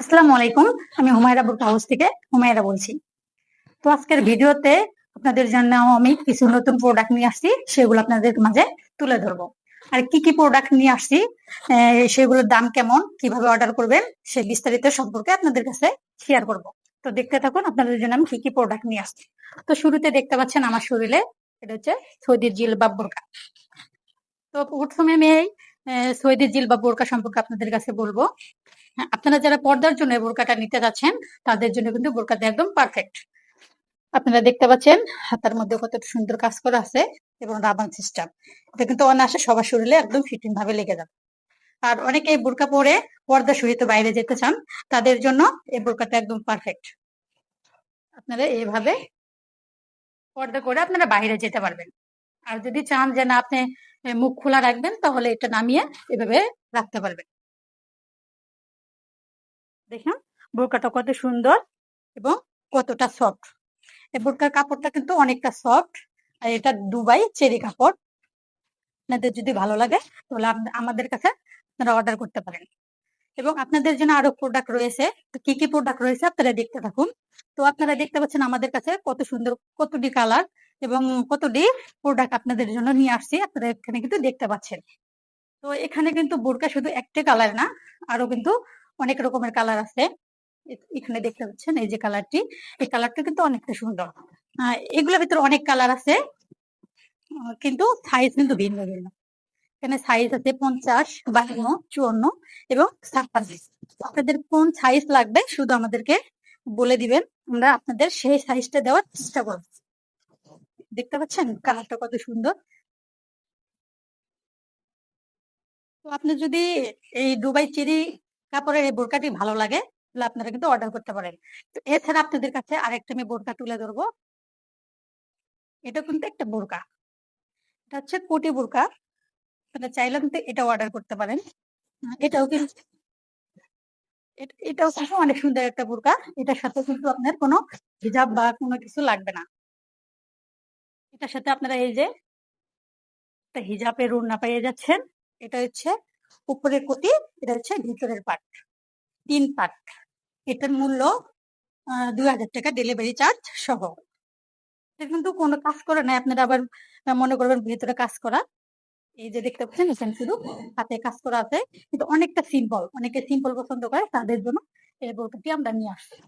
আসসালামু আলাইকুম। আমি হুমায়রা বুক হাউস থেকে হুমায়রা বলছি। তো আজকের ভিডিওতে আপনাদের জন্য আমি কিছু নতুন প্রোডাক্ট নিয়ে আসছি, সেগুলো আপনাদের মাঝে তুলে ধরবো। আর কি কি প্রোডাক্ট নিয়ে আসছি সেগুলোর দাম কেমন, কীভাবে অর্ডার করবেন, সে বিস্তারিত সম্পর্কে আপনাদের কাছে শেয়ার করব। তো দেখতে থাকুন আপনাদের জন্য আমি কি কি প্রোডাক্ট নিয়ে আসছি। তো শুরুতে দেখতে পাচ্ছেন আমার শরীরে, এটা হচ্ছে সৌদির জিলবাব বোরকা তো প্রথমে আমি এই আহ, সৌদির জিলবাব বোরকা সম্পর্কে আপনাদের কাছে বলব। হ্যাঁ, আপনারা যারা পর্দার জন্য বোরকাটা নিতে যাচ্ছেন তাদের জন্য কিন্তু বোরকাটা একদম পারফেক্ট আপনারা দেখতে পাচ্ছেন হাতার মধ্যে কত সুন্দর কাজ করা আছে এবং রাবান সিস্টেম এটা কিন্তু অনায়াসে সবার শরীরে একদম ফিটিং ভাবে লেগে যাবে। আর অনেকে বোরকা পরে পর্দা সহিত বাইরে যেতে চান তাদের জন্য এই বোরকাটা একদম পারফেক্ট আপনারা এইভাবে পর্দা করে আপনারা বাইরে যেতে পারবেন। আর যদি চান যে না আপনি মুখ খোলা রাখবেন তাহলে এটা নামিয়ে এভাবে রাখতে পারবেন। দেখুন, বোরকাটা কত সুন্দর এবং কতটা সফট। এই বোরকার কাপড়টা কিন্তু অনেকটা সফট। আর এটা দুবাই চেরি কাপড়। আপনাদের যদি ভালো লাগে তাহলে আমাদের কাছে আপনারা অর্ডার করতে পারেন। এবং আপনাদের জন্য আরও প্রোডাক্ট রয়েছে। কি কি প্রোডাক্ট রয়েছে আপনারা দেখতে থাকুন। তো আপনারা দেখতে পাচ্ছেন আমাদের কাছে কত সুন্দর, কতটি কালার এবং কতটি প্রোডাক্ট আপনাদের জন্য নিয়ে আসছি, আপনারা এখানে কিন্তু দেখতে পাচ্ছেন। তো এখানে কিন্তু বোরকা শুধু একটা কালার না, আরও কিন্তু অনেক রকমের কালার আছে। এখানে দেখতে পাচ্ছেন এই যে কালারটি এই কালারটা কিন্তু অনেকটা সুন্দর। এগুলোর ভিতরে অনেক কালার আছে কিন্তু সাইজ কিন্তু ভিন্ন ভিন্ন। এখানে সাইজ আছে পঞ্চাশ, বান্ন, চুয়ান্ন এবং ছাপ্পান্ন। আপনাদের কোন সাইজ লাগবে, শুধু আমাদেরকে বলে দিবেন, আমরা আপনাদের সেই সাইজটা দেওয়ার চেষ্টা করব। দেখতে পাচ্ছেন? কালারটা কত সুন্দর। তো আপনি যদি এই দুবাই চেরি কাপড়ের এই বোরকাটি ভালো লাগে তাহলে আপনারা কিন্তু অর্ডার করতে পারেন। তো এছাড়া আপনাদের কাছে আরেকটা আমি বোরকা তুলে ধরবো। এটা কিন্তু একটা বোরকা। এটা হচ্ছে কোটি বোরকা। আপনারা চাইলে কিন্তু এটা অর্ডার করতে পারেন। এটাও কিন্তু এট- এটাও অনেক সুন্দর একটা বোরকা। এটার সাথে কিন্তু আপনার কোনো হিজাব বা কোনো কিছু লাগবে না। এটার সাথে আপনারা এই যে একটা হিজাবের ওড়না পেয়ে যাচ্ছেন, এটা হচ্ছে উপরের কোটি, এটা হচ্ছে ভিতরের পাট, তিন পাট। এটার মূল্য দুই হাজার টাকা ডেলিভারি চার্জ সহ। কিন্তু কোনো কাজ করে নাই, আপনারা আবার মনে করবেন ভিতরে কাজ করা। এই যে দেখতে পাচ্ছেন, এখানে শুধু হাতে কাজ করা আছে। কিন্তু অনেকটা সিম্পল অনেকে সিম্পল পছন্দ করে, তাদের জন্য এই বোরকাটি আমরা নিয়ে আসছি।